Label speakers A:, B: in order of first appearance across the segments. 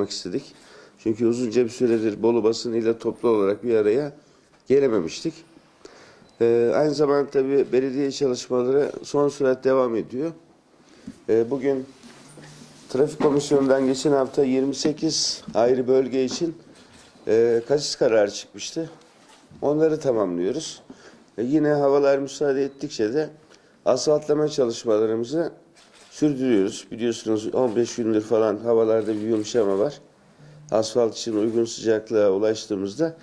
A: toplamak istedik. Çünkü uzunca bir süredir Bolu basınıyla toplu olarak bir araya gelememiştik. Ee, aynı zamanda tabii belediye çalışmaları son sürat devam ediyor. Ee, bugün Trafik Komisyonu'ndan geçen hafta 28 ayrı bölge için e, kaçış kararı çıkmıştı. Onları tamamlıyoruz. E, yine havalar müsaade ettikçe de asfaltlama çalışmalarımızı sürdürüyoruz. Biliyorsunuz 15 gündür falan havalarda bir yumuşama var. Asfalt için uygun sıcaklığa ulaştığımızda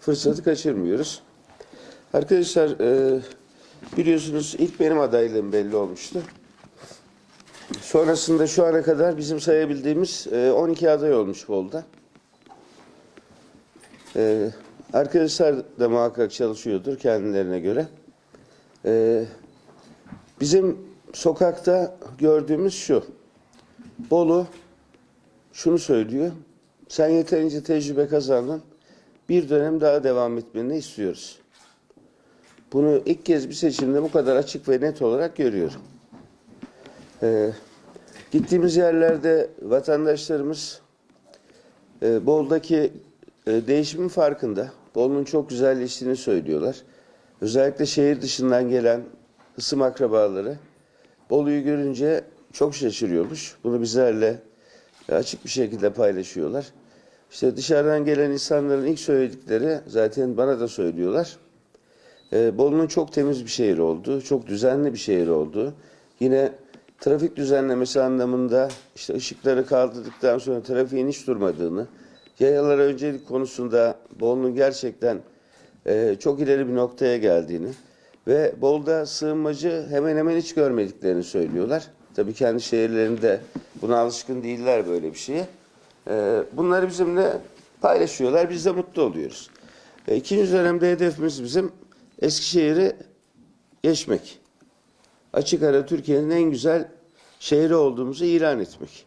A: fırsatı kaçırmıyoruz. Arkadaşlar e, biliyorsunuz ilk benim adaylığım belli olmuştu. Sonrasında şu ana kadar bizim sayabildiğimiz e, 12 aday olmuş Bolu'da. E, arkadaşlar da muhakkak çalışıyordur kendilerine göre. E, bizim sokakta gördüğümüz şu. Bolu şunu söylüyor. Sen yeterince tecrübe kazandın. Bir dönem daha devam etmeni istiyoruz. Bunu ilk kez bir seçimde bu kadar açık ve net olarak görüyorum. Ee, gittiğimiz yerlerde vatandaşlarımız e, Bol'daki e, değişimin farkında. Bol'un çok güzelleştiğini söylüyorlar. Özellikle şehir dışından gelen hısım akrabaları Bolu'yu görünce çok şaşırıyormuş. Bunu bizlerle açık bir şekilde paylaşıyorlar. İşte dışarıdan gelen insanların ilk söyledikleri zaten bana da söylüyorlar. Ee, Bolu'nun çok temiz bir şehir olduğu, çok düzenli bir şehir olduğu, yine trafik düzenlemesi anlamında işte ışıkları kaldırdıktan sonra trafiğin hiç durmadığını, yayalara öncelik konusunda Bolu'nun gerçekten e, çok ileri bir noktaya geldiğini ve Bolu'da sığınmacı hemen hemen hiç görmediklerini söylüyorlar. Tabii kendi şehirlerinde buna alışkın değiller böyle bir şeye. Ee, bunları bizimle paylaşıyorlar. Biz de mutlu oluyoruz. E, ikinci dönemde hedefimiz bizim Eskişehir'i geçmek. Açık ara Türkiye'nin en güzel şehri olduğumuzu ilan etmek.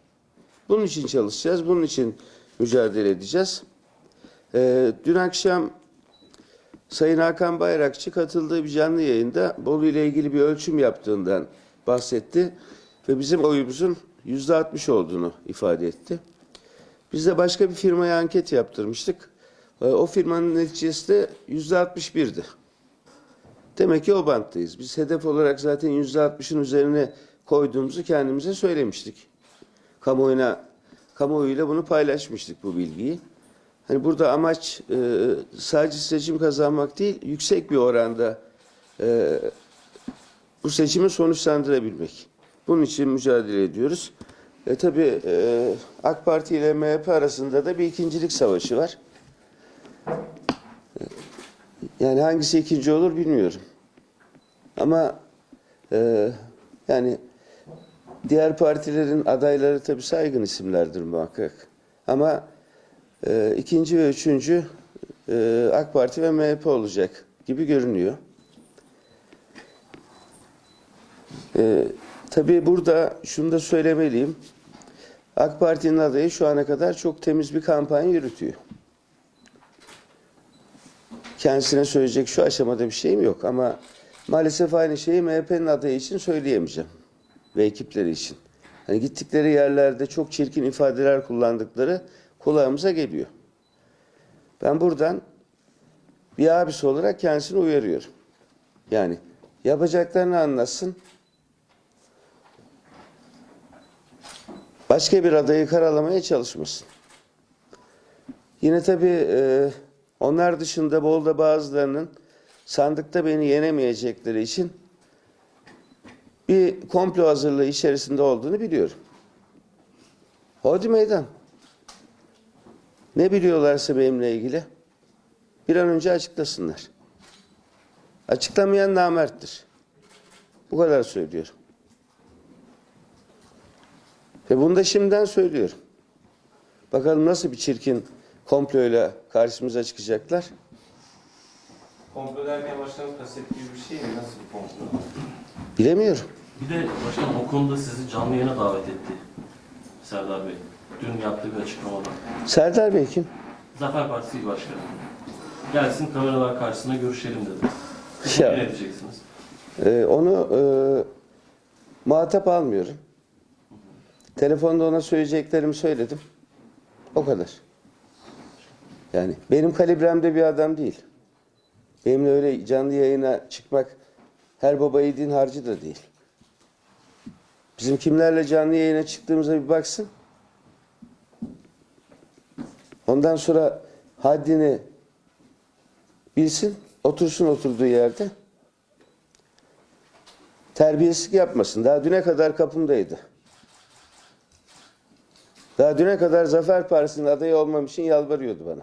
A: Bunun için çalışacağız. Bunun için mücadele edeceğiz. Ee, dün akşam Sayın Hakan Bayrakçı katıldığı bir canlı yayında Bolu ile ilgili bir ölçüm yaptığından bahsetti ve bizim oyumuzun yüzde 60 olduğunu ifade etti. Biz de başka bir firmaya anket yaptırmıştık. Ee, O firmanın neticesi de yüzde 61'di. Demek ki o banttayız. Biz hedef olarak zaten yüzde 60'ın üzerine koyduğumuzu kendimize söylemiştik. Kamuoyuna, kamuoyuyla bunu paylaşmıştık bu bilgiyi. Hani burada amaç e, sadece seçim kazanmak değil, yüksek bir oranda e, bu seçimi sonuçlandırabilmek. Bunun için mücadele ediyoruz. E, tabii e, AK Parti ile MHP arasında da bir ikincilik savaşı var. E, Yani hangisi ikinci olur bilmiyorum. Ama e, yani diğer partilerin adayları tabii saygın isimlerdir muhakkak. Ama e, ikinci ve üçüncü e, AK Parti ve MHP olacak gibi görünüyor. E, tabii burada şunu da söylemeliyim. AK Parti'nin adayı şu ana kadar çok temiz bir kampanya yürütüyor. Kendisine söyleyecek şu aşamada bir şeyim yok ama maalesef aynı şeyi MHP'nin adayı için söyleyemeyeceğim ve ekipleri için. Hani gittikleri yerlerde çok çirkin ifadeler kullandıkları kulağımıza geliyor. Ben buradan bir abisi olarak kendisini uyarıyorum. Yani yapacaklarını anlatsın. Başka bir adayı karalamaya çalışmasın. Yine tabii e, onlar dışında Bolu'da bazılarının sandıkta beni yenemeyecekleri için bir komplo hazırlığı içerisinde olduğunu biliyorum. Hadi meydan. Ne biliyorlarsa benimle ilgili bir an önce açıklasınlar. Açıklamayan namerttir. Bu kadar söylüyorum. Ve bunu da şimdiden söylüyorum. Bakalım nasıl bir çirkin komployla karşımıza çıkacaklar.
B: Komplo derken başkanım kaset gibi bir şey mi? Nasıl bir komplo?
A: Bilemiyorum.
C: Bir de başkanım o konuda sizi canlı yayına davet etti Serdar Bey. Dün yaptığı bir açıklamada.
A: Serdar Bey kim?
C: Zafer Partisi İl Başkanı. Gelsin kameralar karşısında görüşelim dedi. Siz
A: Ya.
C: ne diyeceksiniz?
A: Ee, onu e, muhatap almıyorum. Telefonda ona söyleyeceklerimi söyledim. O kadar. Yani benim kalibremde bir adam değil. Benimle öyle canlı yayına çıkmak her baba yiğidin harcı da değil. Bizim kimlerle canlı yayına çıktığımıza bir baksın. Ondan sonra haddini bilsin, otursun oturduğu yerde. Terbiyesizlik yapmasın. Daha düne kadar kapımdaydı. Daha düne kadar Zafer Partisi'nin adayı olmam için yalvarıyordu bana.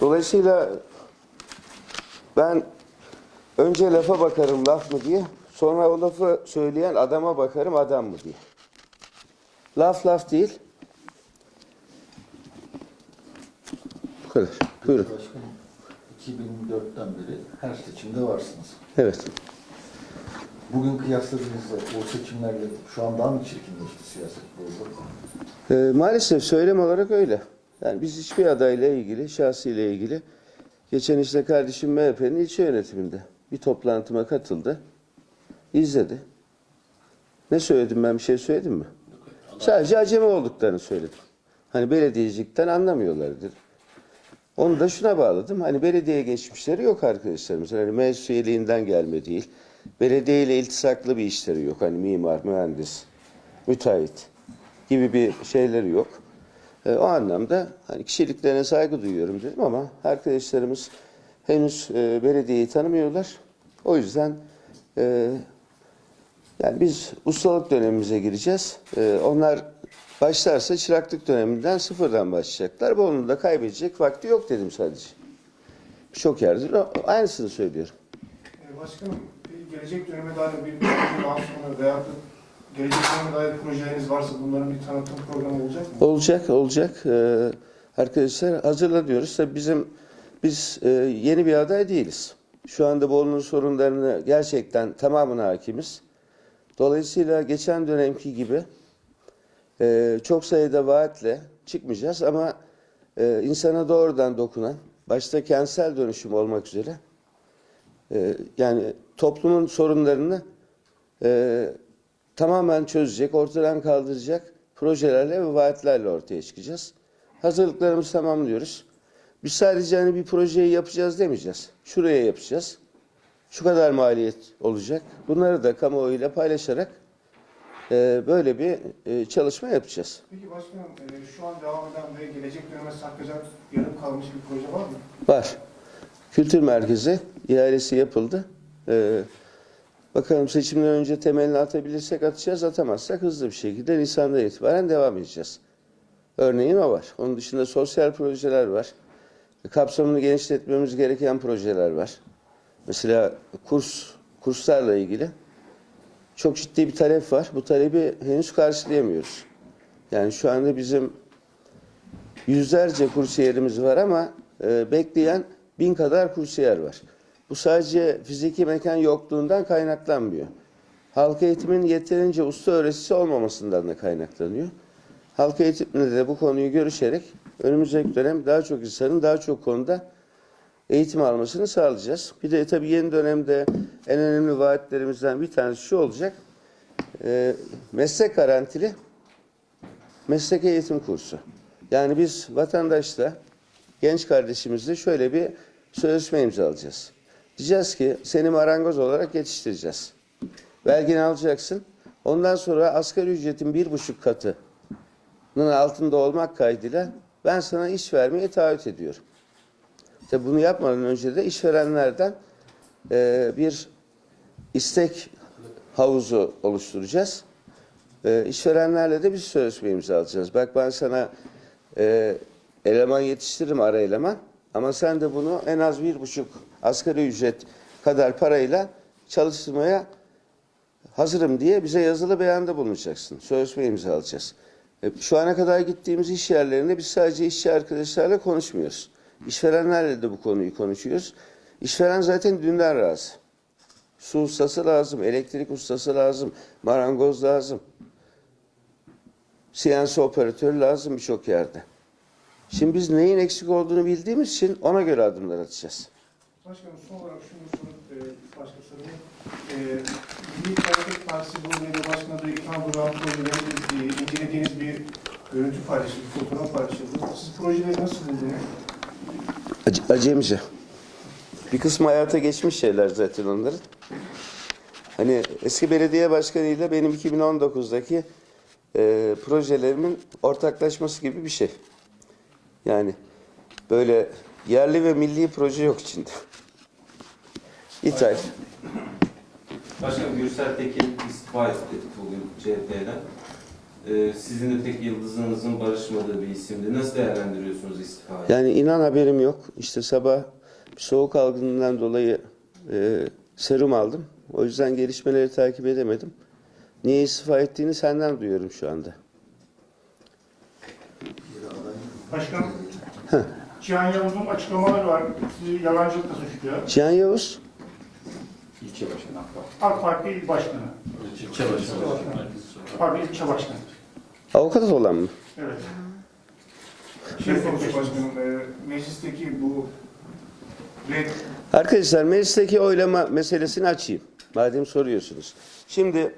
A: Dolayısıyla ben önce lafa bakarım laf mı diye, sonra o lafı söyleyen adama bakarım adam mı diye. Laf laf değil. Bu kadar. Buyurun.
D: Başkanım, 2004'ten beri her seçimde varsınız.
A: Evet.
D: Bugün kıyasladığınızda o seçimlerle şu an daha mı çirkinleşti siyaset bu
A: Ee, maalesef söylem olarak öyle. Yani biz hiçbir adayla ilgili, şahsıyla ilgili geçen işte kardeşim MHP'nin ilçe yönetiminde bir toplantıma katıldı. izledi. Ne söyledim ben bir şey söyledim mi? Sadece acemi olduklarını söyledim. Hani belediyecilikten anlamıyorlardır. Onu da şuna bağladım. Hani belediye geçmişleri yok arkadaşlarımız. Hani meclis üyeliğinden gelme değil. Belediye ile iltisaklı bir işleri yok. Hani mimar, mühendis, müteahhit gibi bir şeyleri yok. E, o anlamda hani kişiliklerine saygı duyuyorum dedim ama arkadaşlarımız henüz e, belediyeyi tanımıyorlar. O yüzden e, yani biz ustalık dönemimize gireceğiz. E, onlar başlarsa çıraklık döneminden sıfırdan başlayacaklar. Bu onun da kaybedecek vakti yok dedim sadece. Çok yerdir. O- Aynısını söylüyorum.
E: Ee, Başkanım, gelecek döneme dair bir proje lansmanı veya gelecek döneme dair projeleriniz varsa bunların bir tanıtım programı olacak mı?
A: Olacak, olacak. Ee, arkadaşlar hazırla diyoruz. Tabii bizim biz e, yeni bir aday değiliz. Şu anda Bolu'nun sorunlarını gerçekten tamamına hakimiz. Dolayısıyla geçen dönemki gibi e, çok sayıda vaatle çıkmayacağız ama e, insana doğrudan dokunan, başta kentsel dönüşüm olmak üzere e, yani toplumun sorunlarını e, tamamen çözecek, ortadan kaldıracak projelerle ve vaatlerle ortaya çıkacağız. Hazırlıklarımızı tamamlıyoruz. Biz sadece hani bir projeyi yapacağız demeyeceğiz. Şuraya yapacağız. Şu kadar maliyet olacak. Bunları da kamuoyuyla paylaşarak e, böyle bir e, çalışma yapacağız.
E: Peki başkanım, e, şu an devam eden ve gelecek döneme sarkacak yarım kalmış bir proje var mı?
A: Var. Kültür merkezi ihalesi yapıldı. Ee, bakalım seçimden önce temelini atabilirsek atacağız, atamazsak hızlı bir şekilde Nisan'dan itibaren devam edeceğiz. Örneğin o var. Onun dışında sosyal projeler var. Kapsamını genişletmemiz gereken projeler var. Mesela kurs, kurslarla ilgili çok ciddi bir talep var. Bu talebi henüz karşılayamıyoruz. Yani şu anda bizim yüzlerce kursiyerimiz var ama e, bekleyen bin kadar kursiyer var. Bu sadece fiziki mekan yokluğundan kaynaklanmıyor. Halk eğitimin yeterince usta öğretisi olmamasından da kaynaklanıyor. Halk eğitiminde de bu konuyu görüşerek önümüzdeki dönem daha çok insanın daha çok konuda eğitim almasını sağlayacağız. Bir de tabii yeni dönemde en önemli vaatlerimizden bir tanesi şu olacak. E, meslek garantili meslek eğitim kursu. Yani biz vatandaşla, genç kardeşimizle şöyle bir sözleşme imzalayacağız. Diyeceğiz ki seni marangoz olarak yetiştireceğiz. Belgeni alacaksın. Ondan sonra asgari ücretin bir buçuk katının altında olmak kaydıyla ben sana iş vermeye taahhüt ediyorum. Tabi bunu yapmadan önce de işverenlerden e, bir istek havuzu oluşturacağız. E, işverenlerle de bir sözleşme imzalayacağız. Bak ben sana e, eleman yetiştiririm ara eleman ama sen de bunu en az bir buçuk asgari ücret kadar parayla çalıştırmaya hazırım diye bize yazılı beyanda bulunacaksın. Sözleşme imzalayacağız. E, şu ana kadar gittiğimiz iş yerlerinde biz sadece işçi arkadaşlarla konuşmuyoruz. İşverenlerle de bu konuyu konuşuyoruz. İşveren zaten dünden razı. Su ustası lazım, elektrik ustası lazım, marangoz lazım. CNC operatörü lazım birçok yerde. Şimdi biz neyin eksik olduğunu bildiğimiz için ona göre adımlar atacağız.
E: Başkanım son olarak şunu sorup e, başka sorayım. E, Milli Hareket Partisi bu belediye başkanı da İlkan Burak'ın projelerinin izleyi görüntü paylaşıldı, fotoğraf paylaşıldı. Siz projeleri nasıl buldunuz?
A: Ac- acemice. Bir kısmı hayata geçmiş şeyler zaten onların. Hani eski belediye başkanıyla benim 2019'daki e, projelerimin ortaklaşması gibi bir şey. Yani böyle yerli ve milli proje yok içinde. İthal.
B: Başkanım Gürsel Tekin istifa etti bugün CHP'den. Ee, sizin de pek yıldızınızın barışmadığı bir isimdi. Nasıl değerlendiriyorsunuz istifayı?
A: Yani inan haberim yok. İşte sabah bir soğuk algınından dolayı e, serum aldım. O yüzden gelişmeleri takip edemedim. Niye istifa ettiğini senden duyuyorum şu anda.
E: Başkanım, Cihan Yavuz'un açıklamaları var. Sizi yalancılıkla suçluyor.
A: Cihan Yavuz,
D: İlçe başkanı AK Parti.
E: AK Parti İl Başkanı,
C: İlçe başkanı.
E: pardon ilçe başkanı.
A: Avukat olan mı?
E: Evet. Şey başkanım, e, meclisteki bu red
A: Arkadaşlar meclisteki oylama meselesini açayım. Madem soruyorsunuz. Şimdi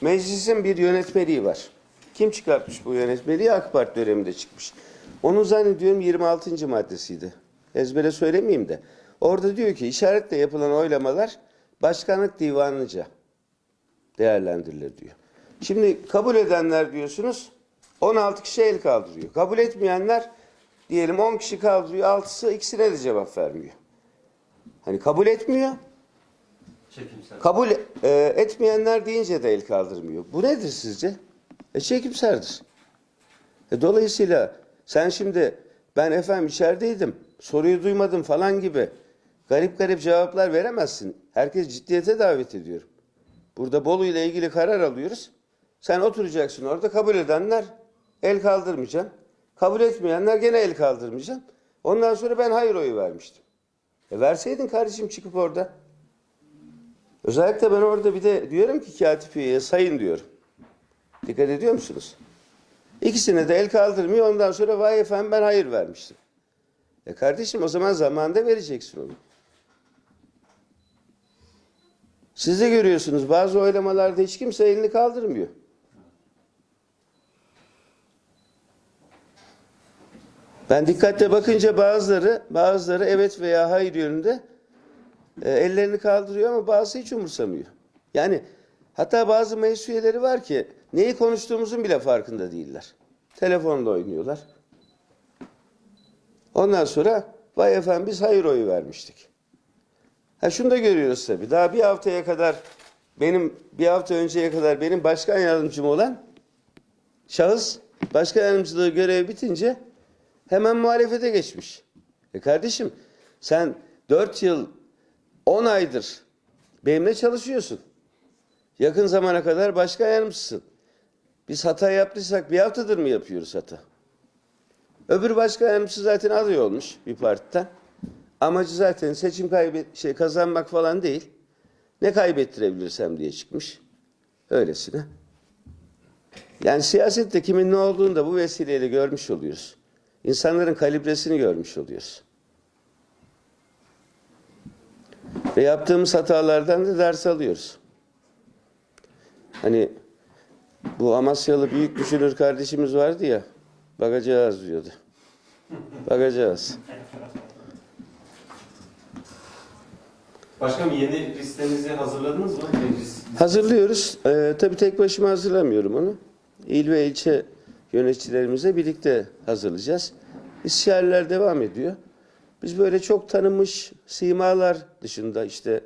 A: meclisin bir yönetmeliği var. Kim çıkartmış bu yönetmeliği? AK Parti döneminde çıkmış. Onun zannediyorum 26. maddesiydi. Ezbere söylemeyeyim de. Orada diyor ki işaretle yapılan oylamalar başkanlık divanınca değerlendirilir diyor. Şimdi kabul edenler diyorsunuz 16 kişi el kaldırıyor. Kabul etmeyenler diyelim 10 kişi kaldırıyor. 6'sı ikisine de cevap vermiyor. Hani kabul etmiyor.
C: Çekimsel.
A: Kabul e, etmeyenler deyince de el kaldırmıyor. Bu nedir sizce? E çekimserdir. E, dolayısıyla sen şimdi ben efendim içerideydim, soruyu duymadım falan gibi garip garip cevaplar veremezsin. Herkes ciddiyete davet ediyorum. Burada Bolu ile ilgili karar alıyoruz. Sen oturacaksın orada kabul edenler el kaldırmayacağım. Kabul etmeyenler gene el kaldırmayacağım. Ondan sonra ben hayır oyu vermiştim. E verseydin kardeşim çıkıp orada. Özellikle ben orada bir de diyorum ki katip üyeye sayın diyorum. Dikkat ediyor musunuz? İkisine de el kaldırmıyor. Ondan sonra vay efendim ben hayır vermiştim. E kardeşim o zaman zamanında vereceksin onu. Siz de görüyorsunuz bazı oylamalarda hiç kimse elini kaldırmıyor. Ben dikkatle bakınca bazıları bazıları evet veya hayır yönünde e, ellerini kaldırıyor ama bazısı hiç umursamıyor. Yani hatta bazı meclis üyeleri var ki neyi konuştuğumuzun bile farkında değiller. Telefonla oynuyorlar. Ondan sonra vay efendim biz hayır oyu vermiştik. Ha şunu da görüyoruz tabii. Daha bir haftaya kadar benim bir hafta önceye kadar benim başkan yardımcım olan şahıs başkan yardımcılığı görevi bitince hemen muhalefete geçmiş. E kardeşim sen 4 yıl 10 aydır benimle çalışıyorsun. Yakın zamana kadar başkan yardımcısın. Biz hata yaptıysak bir haftadır mı yapıyoruz hata? Öbür başkan yardımcısı zaten aday olmuş bir partiden. Amacı zaten seçim kaybet şey kazanmak falan değil. Ne kaybettirebilirsem diye çıkmış. Öylesine. Yani siyasette kimin ne olduğunu da bu vesileyle görmüş oluyoruz. İnsanların kalibresini görmüş oluyoruz. Ve yaptığımız hatalardan da ders alıyoruz. Hani bu Amasyalı büyük düşünür kardeşimiz vardı ya, bakacağız diyordu. Bakacağız.
B: Başkanım yeni listenizi hazırladınız mı? Meclis
A: Hazırlıyoruz. Ee, tabii tek başıma hazırlamıyorum onu. İl ve ilçe yöneticilerimizle birlikte hazırlayacağız. İstişareler devam ediyor. Biz böyle çok tanınmış simalar dışında işte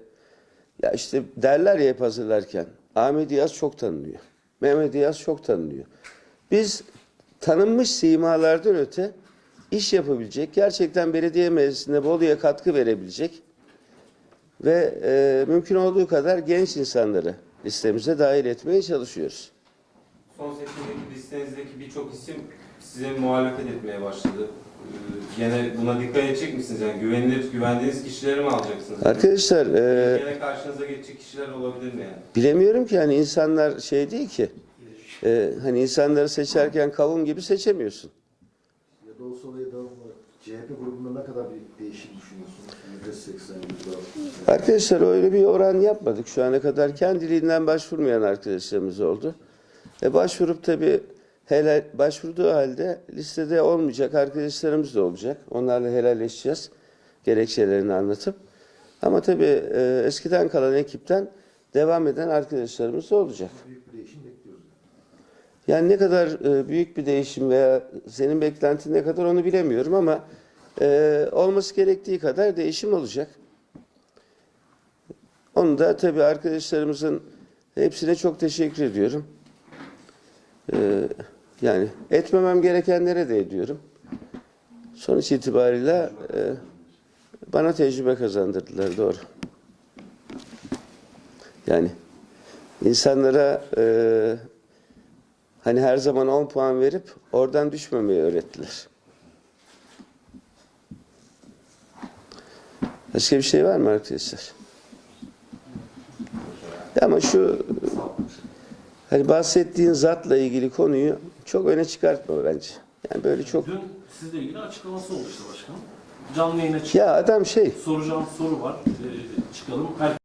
A: ya işte derler ya hep hazırlarken Ahmet Yaz çok tanınıyor. Mehmet Yaz çok tanınıyor. Biz tanınmış simalardan öte iş yapabilecek, gerçekten belediye meclisinde Bolu'ya katkı verebilecek ve e, mümkün olduğu kadar genç insanları listemize dahil etmeye çalışıyoruz.
B: son seçimdeki listenizdeki birçok isim size muhalefet etmeye başladı. Ee, Gene buna dikkat edecek misiniz? Yani güvenilir, güvendiğiniz kişileri mi alacaksınız?
A: Arkadaşlar e,
B: Gene karşınıza geçecek kişiler olabilir mi yani?
A: bilemiyorum ki hani insanlar şey değil ki e, hani insanları seçerken kavun gibi seçemiyorsun.
D: Ya da olsa ya da CHP grubunda ne kadar bir değişim düşünüyorsunuz? Yüzde seksen, yüzde altmış.
A: Arkadaşlar öyle bir oran yapmadık şu ana kadar. Kendiliğinden başvurmayan arkadaşlarımız oldu. E başvurup tabii helal başvurduğu halde listede olmayacak arkadaşlarımız da olacak. Onlarla helalleşeceğiz gerekçelerini anlatıp. Ama tabii e, eskiden kalan ekipten devam eden arkadaşlarımız da olacak.
D: Büyük bir değişim bekliyoruz.
A: Yani ne kadar e, büyük bir değişim veya senin beklentin ne kadar onu bilemiyorum ama e, olması gerektiği kadar değişim olacak. Onu da tabii arkadaşlarımızın hepsine çok teşekkür ediyorum. E, yani etmemem gerekenlere de ediyorum. Sonuç itibariyle e, bana tecrübe kazandırdılar doğru. Yani insanlara e, Hani her zaman 10 puan verip oradan düşmemeyi öğrettiler. Başka bir şey var mı arkadaşlar? Ama şu hani bahsettiğin zatla ilgili konuyu çok öne çıkartma bence. Yani böyle çok
C: Dün sizle ilgili açıklaması oldu işte başkanım. Canlı yayına çık.
A: ya adam şey
C: Soracağım soru var. Ee, çıkalım. Her